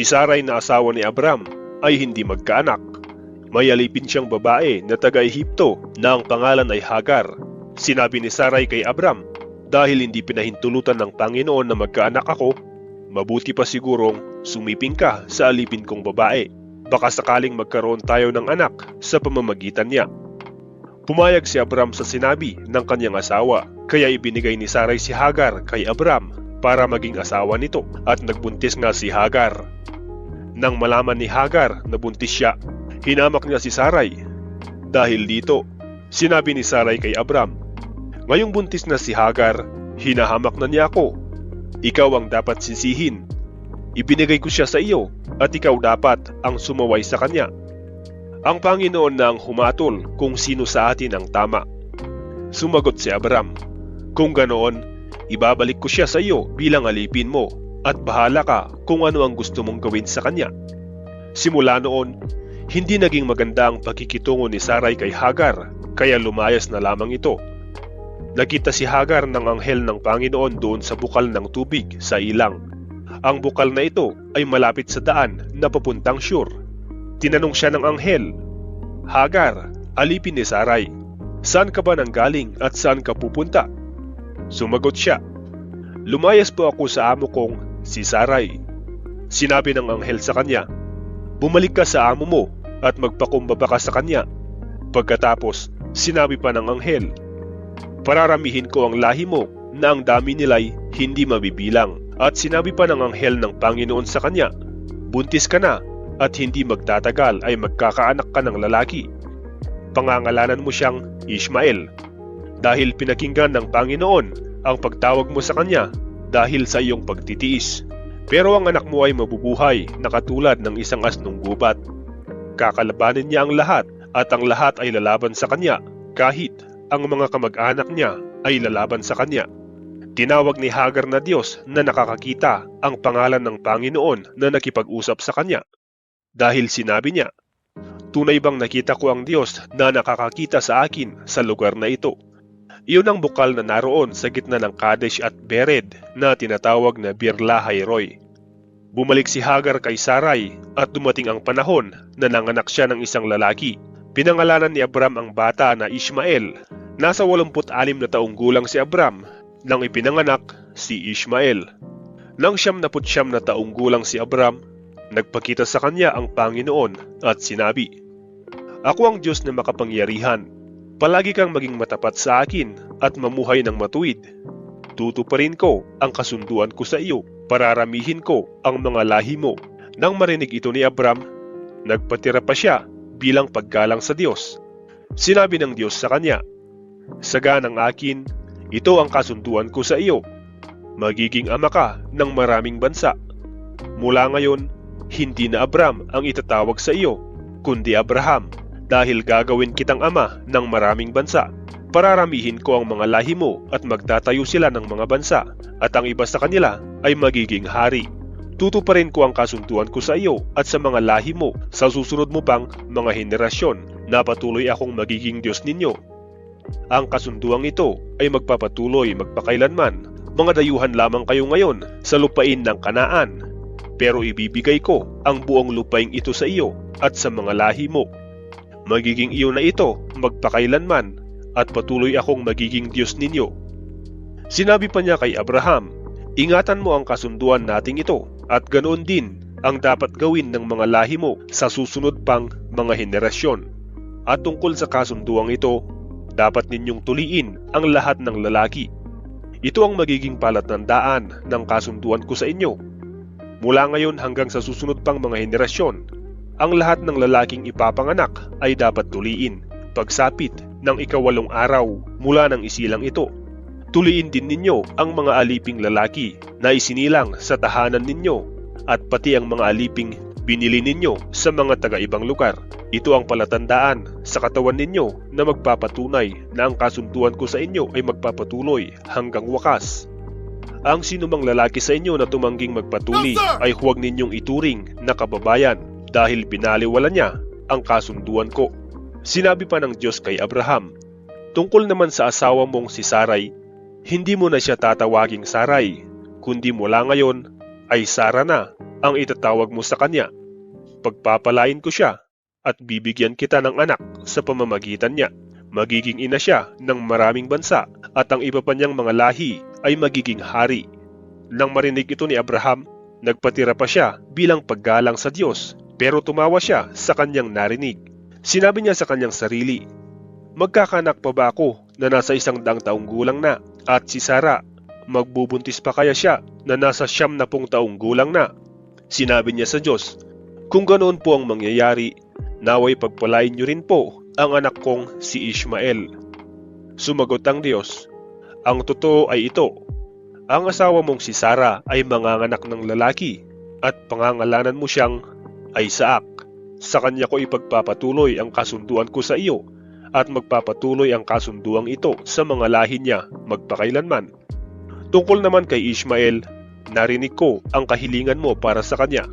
Si Saray na asawa ni Abram ay hindi magkaanak. May alipin siyang babae na taga-Ehipto na ang pangalan ay Hagar. Sinabi ni Saray kay Abram, dahil hindi pinahintulutan ng Panginoon na magkaanak ako, mabuti pa sigurong sumiping ka sa alipin kong babae. Baka sakaling magkaroon tayo ng anak sa pamamagitan niya. Pumayag si Abram sa sinabi ng kanyang asawa, kaya ibinigay ni Saray si Hagar kay Abram para maging asawa nito at nagbuntis nga si Hagar. Nang malaman ni Hagar na buntis siya, hinamak niya si Saray. Dahil dito, sinabi ni Saray kay Abram, Ngayong buntis na si Hagar, hinahamak na niya ako. Ikaw ang dapat sisihin. Ibinigay ko siya sa iyo at ikaw dapat ang sumaway sa kanya. Ang Panginoon na ang humatol kung sino sa atin ang tama. Sumagot si Abram, Kung ganoon, ibabalik ko siya sa iyo bilang alipin mo at bahala ka kung ano ang gusto mong gawin sa kanya. Simula noon, hindi naging maganda ang pagkikitungo ni Saray kay Hagar kaya lumayas na lamang ito. Nakita si Hagar ng anghel ng Panginoon doon sa bukal ng tubig sa ilang. Ang bukal na ito ay malapit sa daan na papuntang Shur. Tinanong siya ng anghel, Hagar, alipin ni Saray, saan ka ba nanggaling at saan ka pupunta? Sumagot siya, Lumayas po ako sa amo kong si Saray. Sinabi ng anghel sa kanya, Bumalik ka sa amo mo at magpakumbaba ka sa kanya. Pagkatapos, sinabi pa ng anghel, Pararamihin ko ang lahi mo na ang dami nila'y hindi mabibilang. At sinabi pa ng anghel ng Panginoon sa kanya, Buntis ka na at hindi magtatagal ay magkakaanak ka ng lalaki. Pangangalanan mo siyang Ishmael. Dahil pinakinggan ng Panginoon ang pagtawag mo sa kanya dahil sa iyong pagtitiis. Pero ang anak mo ay mabubuhay na katulad ng isang asnong gubat. Kakalabanin niya ang lahat at ang lahat ay lalaban sa kanya kahit ang mga kamag-anak niya ay lalaban sa kanya. Tinawag ni Hagar na Diyos na nakakakita ang pangalan ng Panginoon na nakipag-usap sa kanya. Dahil sinabi niya, Tunay bang nakita ko ang Diyos na nakakakita sa akin sa lugar na ito? Iyon ang bukal na naroon sa gitna ng Kadesh at Bered na tinatawag na Birlahayroy. Bumalik si Hagar kay Sarai at dumating ang panahon na nanganak siya ng isang lalaki. Pinangalanan ni Abram ang bata na Ishmael. Nasa 86 na taong gulang si Abram nang ipinanganak si Ishmael. Nang siyam na putsyam na taong gulang si Abram, nagpakita sa kanya ang Panginoon at sinabi, Ako ang Diyos na makapangyarihan. Palagi kang maging matapat sa akin at mamuhay ng matuwid. Tutuparin ko ang kasunduan ko sa iyo, pararamihin ko ang mga lahi mo. Nang marinig ito ni Abram, nagpatira pa siya bilang paggalang sa Diyos. Sinabi ng Diyos sa kanya, Saga ng akin, ito ang kasunduan ko sa iyo. Magiging ama ka ng maraming bansa. Mula ngayon, hindi na Abram ang itatawag sa iyo, kundi Abraham, dahil gagawin kitang ama ng maraming bansa. Pararamihin ko ang mga lahi mo at magtatayo sila ng mga bansa, at ang iba sa kanila ay magiging hari. Tutuparin ko ang kasunduan ko sa iyo at sa mga lahi mo sa susunod mo pang mga henerasyon na patuloy akong magiging Diyos ninyo. Ang kasunduang ito ay magpapatuloy magpakailanman. Mga dayuhan lamang kayo ngayon sa lupain ng kanaan. Pero ibibigay ko ang buong lupain ito sa iyo at sa mga lahi mo. Magiging iyo na ito magpakailanman at patuloy akong magiging Diyos ninyo. Sinabi pa niya kay Abraham, Ingatan mo ang kasunduan nating ito at ganoon din ang dapat gawin ng mga lahi mo sa susunod pang mga henerasyon. At tungkol sa kasunduang ito, dapat ninyong tuliin ang lahat ng lalaki. Ito ang magiging palatandaan ng kasunduan ko sa inyo. Mula ngayon hanggang sa susunod pang mga henerasyon, ang lahat ng lalaking ipapanganak ay dapat tuliin pagsapit ng ikawalong araw mula ng isilang ito. Tuliin din ninyo ang mga aliping lalaki na isinilang sa tahanan ninyo at pati ang mga aliping binili ninyo sa mga taga-ibang lugar. Ito ang palatandaan sa katawan ninyo na magpapatunay na ang kasunduan ko sa inyo ay magpapatuloy hanggang wakas. Ang sinumang lalaki sa inyo na tumangging magpatuli ay huwag ninyong ituring na kababayan dahil binaliwala niya ang kasunduan ko. Sinabi pa ng Diyos kay Abraham, Tungkol naman sa asawa mong si Saray, hindi mo na siya tatawaging Saray, kundi mula ngayon ay Sara na ang itatawag mo sa kanya. Pagpapalain ko siya at bibigyan kita ng anak sa pamamagitan niya. Magiging ina siya ng maraming bansa at ang iba pa niyang mga lahi ay magiging hari. Nang marinig ito ni Abraham, nagpatira pa siya bilang paggalang sa Diyos pero tumawa siya sa kanyang narinig. Sinabi niya sa kanyang sarili, Magkakanak pa ba ako na nasa isang daang taong gulang na at si Sara magbubuntis pa kaya siya na nasa siyam na pong taong gulang na? Sinabi niya sa Diyos, Kung ganoon po ang mangyayari, naway pagpalain niyo rin po ang anak kong si Ishmael. Sumagot ang Diyos, Ang totoo ay ito, ang asawa mong si Sara ay manganganak ng lalaki at pangangalanan mo siyang Isaac. Sa kanya ko ipagpapatuloy ang kasunduan ko sa iyo at magpapatuloy ang kasunduang ito sa mga lahi niya magpakailanman. Tungkol naman kay Ishmael, narinig ko ang kahilingan mo para sa kanya.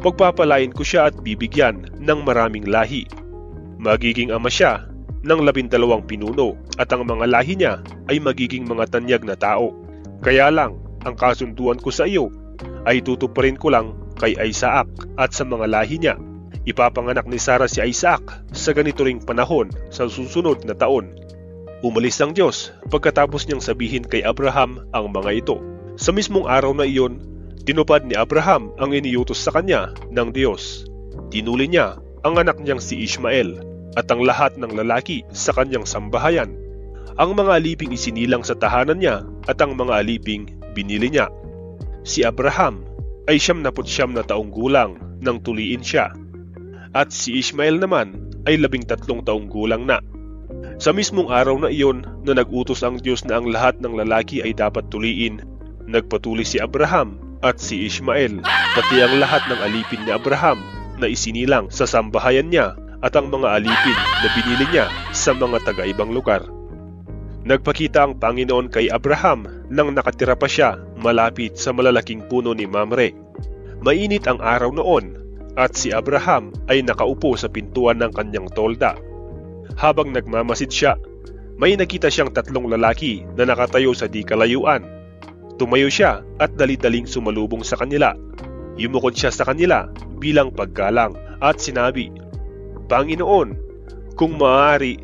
Pagpapalain ko siya at bibigyan ng maraming lahi. Magiging ama siya ng labindalawang pinuno at ang mga lahi niya ay magiging mga tanyag na tao. Kaya lang, ang kasunduan ko sa iyo ay tutuparin ko lang kay Isaac at sa mga lahi niya. Ipapanganak ni Sarah si Isaac sa ganito ring panahon sa susunod na taon. Umalis ang Diyos pagkatapos niyang sabihin kay Abraham ang mga ito. Sa mismong araw na iyon, tinupad ni Abraham ang iniutos sa kanya ng Diyos. Tinuli niya ang anak niyang si Ishmael at ang lahat ng lalaki sa kanyang sambahayan. Ang mga aliping isinilang sa tahanan niya at ang mga aliping binili niya. Si Abraham ay siyam na siyam na taong gulang nang tuliin siya at si Ishmael naman ay labing tatlong taong gulang na. Sa mismong araw na iyon na nagutos ang Diyos na ang lahat ng lalaki ay dapat tuliin, nagpatuli si Abraham at si Ishmael, pati ang lahat ng alipin ni Abraham na isinilang sa sambahayan niya at ang mga alipin na binili niya sa mga taga-ibang lugar. Nagpakita ang Panginoon kay Abraham nang nakatira pa siya malapit sa malalaking puno ni Mamre. Mainit ang araw noon at si Abraham ay nakaupo sa pintuan ng kanyang tolda. Habang nagmamasid siya, may nakita siyang tatlong lalaki na nakatayo sa di kalayuan. Tumayo siya at dali-daling sumalubong sa kanila. Yumukod siya sa kanila bilang paggalang at sinabi, Panginoon, kung maaari,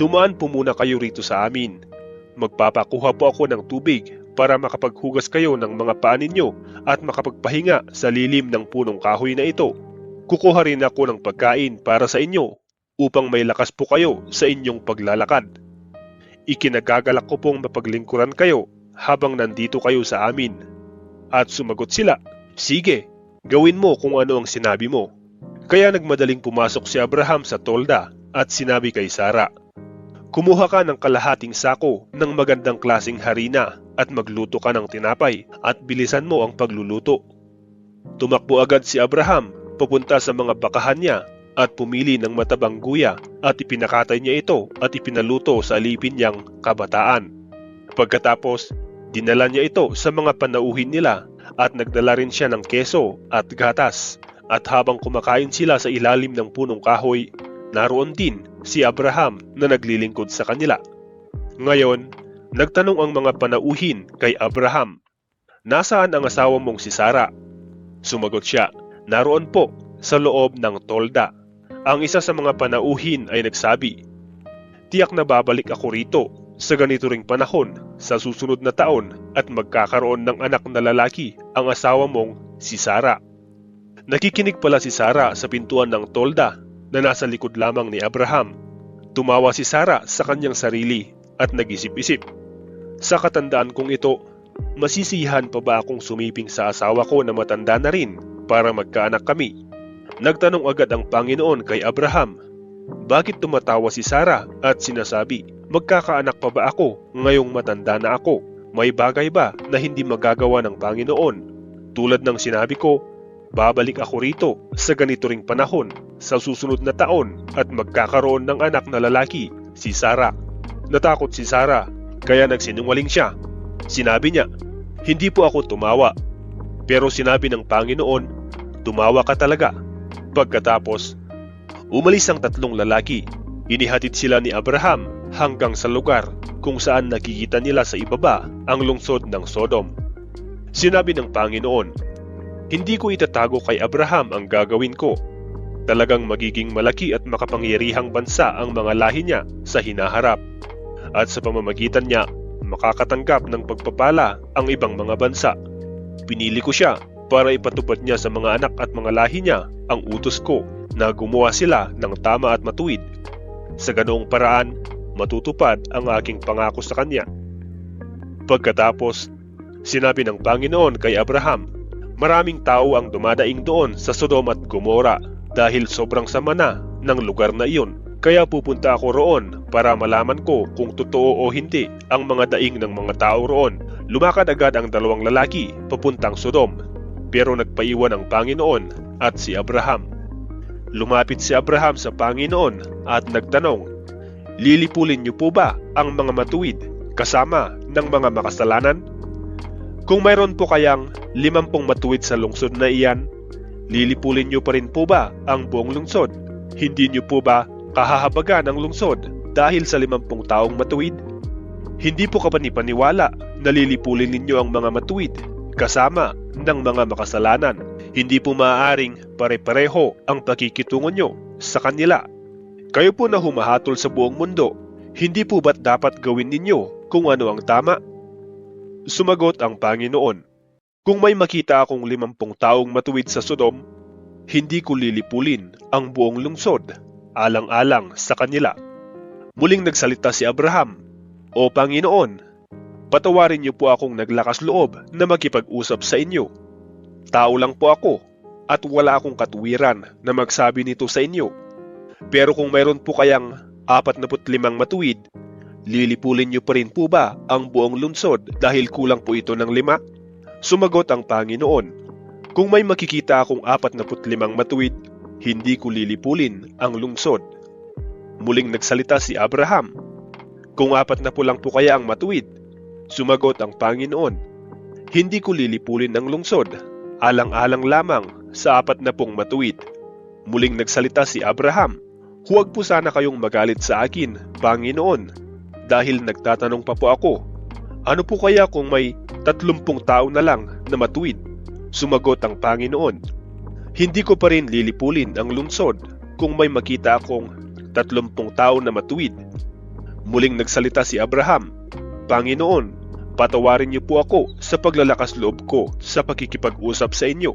dumaan po muna kayo rito sa amin. Magpapakuha po ako ng tubig para makapaghugas kayo ng mga paa ninyo at makapagpahinga sa lilim ng punong kahoy na ito. Kukuha rin ako ng pagkain para sa inyo upang may lakas po kayo sa inyong paglalakad. Ikinagagalak ko pong mapaglingkuran kayo habang nandito kayo sa amin. At sumagot sila, Sige, gawin mo kung ano ang sinabi mo. Kaya nagmadaling pumasok si Abraham sa tolda at sinabi kay Sara, Kumuha ka ng kalahating sako ng magandang klasing harina at magluto ka ng tinapay at bilisan mo ang pagluluto. Tumakbo agad si Abraham papunta sa mga bakahan niya at pumili ng matabang guya at ipinakatay niya ito at ipinaluto sa alipin niyang kabataan. Pagkatapos, dinala niya ito sa mga panauhin nila at nagdala rin siya ng keso at gatas at habang kumakain sila sa ilalim ng punong kahoy, naroon din si Abraham na naglilingkod sa kanila. Ngayon, nagtanong ang mga panauhin kay Abraham, Nasaan ang asawa mong si Sara? Sumagot siya, Naroon po sa loob ng tolda. Ang isa sa mga panauhin ay nagsabi, Tiyak na babalik ako rito sa ganito ring panahon sa susunod na taon at magkakaroon ng anak na lalaki ang asawa mong si Sara. Nakikinig pala si Sara sa pintuan ng tolda na nasa likod lamang ni Abraham. Tumawa si Sara sa kanyang sarili at nag-isip-isip. Sa katandaan kong ito, masisiyahan pa ba akong sumiping sa asawa ko na matanda na rin para magkaanak kami? Nagtanong agad ang Panginoon kay Abraham, Bakit tumatawa si Sara at sinasabi, Magkakaanak pa ba ako ngayong matanda na ako? May bagay ba na hindi magagawa ng Panginoon? Tulad ng sinabi ko, babalik ako rito sa ganito ring panahon sa susunod na taon at magkakaroon ng anak na lalaki, si Sarah. Natakot si Sarah, kaya nagsinungaling siya. Sinabi niya, hindi po ako tumawa. Pero sinabi ng Panginoon, tumawa ka talaga. Pagkatapos, umalis ang tatlong lalaki. Inihatid sila ni Abraham hanggang sa lugar kung saan nakikita nila sa ibaba ang lungsod ng Sodom. Sinabi ng Panginoon, Hindi ko itatago kay Abraham ang gagawin ko. Talagang magiging malaki at makapangyarihang bansa ang mga lahi niya sa hinaharap. At sa pamamagitan niya, makakatanggap ng pagpapala ang ibang mga bansa. Pinili ko siya para ipatupad niya sa mga anak at mga lahi niya ang utos ko na gumawa sila ng tama at matuwid. Sa ganoong paraan, matutupad ang aking pangako sa kanya. Pagkatapos, sinabi ng Panginoon kay Abraham, maraming tao ang dumadaing doon sa Sodom at Gomora dahil sobrang sama na ng lugar na iyon. Kaya pupunta ako roon para malaman ko kung totoo o hindi ang mga daing ng mga tao roon. Lumakad agad ang dalawang lalaki papuntang Sodom, pero nagpaiwan ang Panginoon at si Abraham. Lumapit si Abraham sa Panginoon at nagtanong, Lilipulin niyo po ba ang mga matuwid kasama ng mga makasalanan? Kung mayroon po kayang limampung matuwid sa lungsod na iyan, lilipulin niyo pa rin po ba ang buong lungsod? Hindi niyo po ba kahahabagan ang lungsod dahil sa limampung taong matuwid? Hindi po kapanipaniwala na lilipulin ninyo ang mga matuwid kasama ng mga makasalanan. Hindi po maaaring pare-pareho ang pakikitungo nyo sa kanila. Kayo po na humahatol sa buong mundo, hindi po ba't dapat gawin ninyo kung ano ang tama? Sumagot ang Panginoon, Kung may makita akong limampung taong matuwid sa Sodom, hindi ko lilipulin ang buong lungsod, alang-alang sa kanila. Muling nagsalita si Abraham, O Panginoon, patawarin niyo po akong naglakas loob na makipag-usap sa inyo. Tao lang po ako at wala akong katuwiran na magsabi nito sa inyo. Pero kung mayroon po kayang 45 matuwid, lilipulin niyo pa rin po ba ang buong lungsod dahil kulang po ito ng lima? Sumagot ang Panginoon, Kung may makikita akong 45 matuwid, hindi ko lilipulin ang lungsod. Muling nagsalita si Abraham, Kung apat na po lang po kaya ang matuwid, sumagot ang Panginoon, Hindi ko lilipulin ang lungsod, alang-alang lamang sa apat na pong matuwid. Muling nagsalita si Abraham, Huwag po sana kayong magalit sa akin, Panginoon, dahil nagtatanong pa po ako. Ano po kaya kung may tatlumpung tao na lang na matuwid? Sumagot ang Panginoon, Hindi ko pa rin lilipulin ang lungsod kung may makita akong tatlumpung tao na matuwid. Muling nagsalita si Abraham, Panginoon, patawarin niyo po ako sa paglalakas loob ko sa pakikipag-usap sa inyo.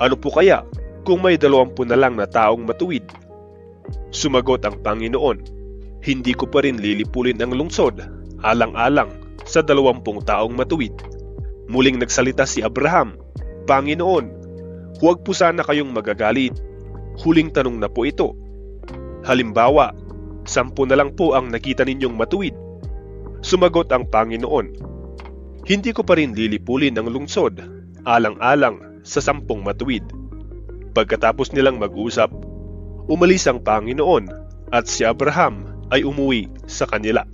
Ano po kaya kung may dalawampu na lang na taong matuwid? Sumagot ang Panginoon, Hindi ko pa rin lilipulin ang lungsod, alang-alang sa dalawampung taong matuwid. Muling nagsalita si Abraham, Panginoon, huwag po sana kayong magagalit. Huling tanong na po ito. Halimbawa, sampu na lang po ang nakita ninyong matuwid. Sumagot ang Panginoon, Hindi ko pa rin lilipulin ang lungsod, alang-alang sa sampung matuwid. Pagkatapos nilang mag-usap, umalis ang Panginoon at si Abraham ay umuwi sa kanila.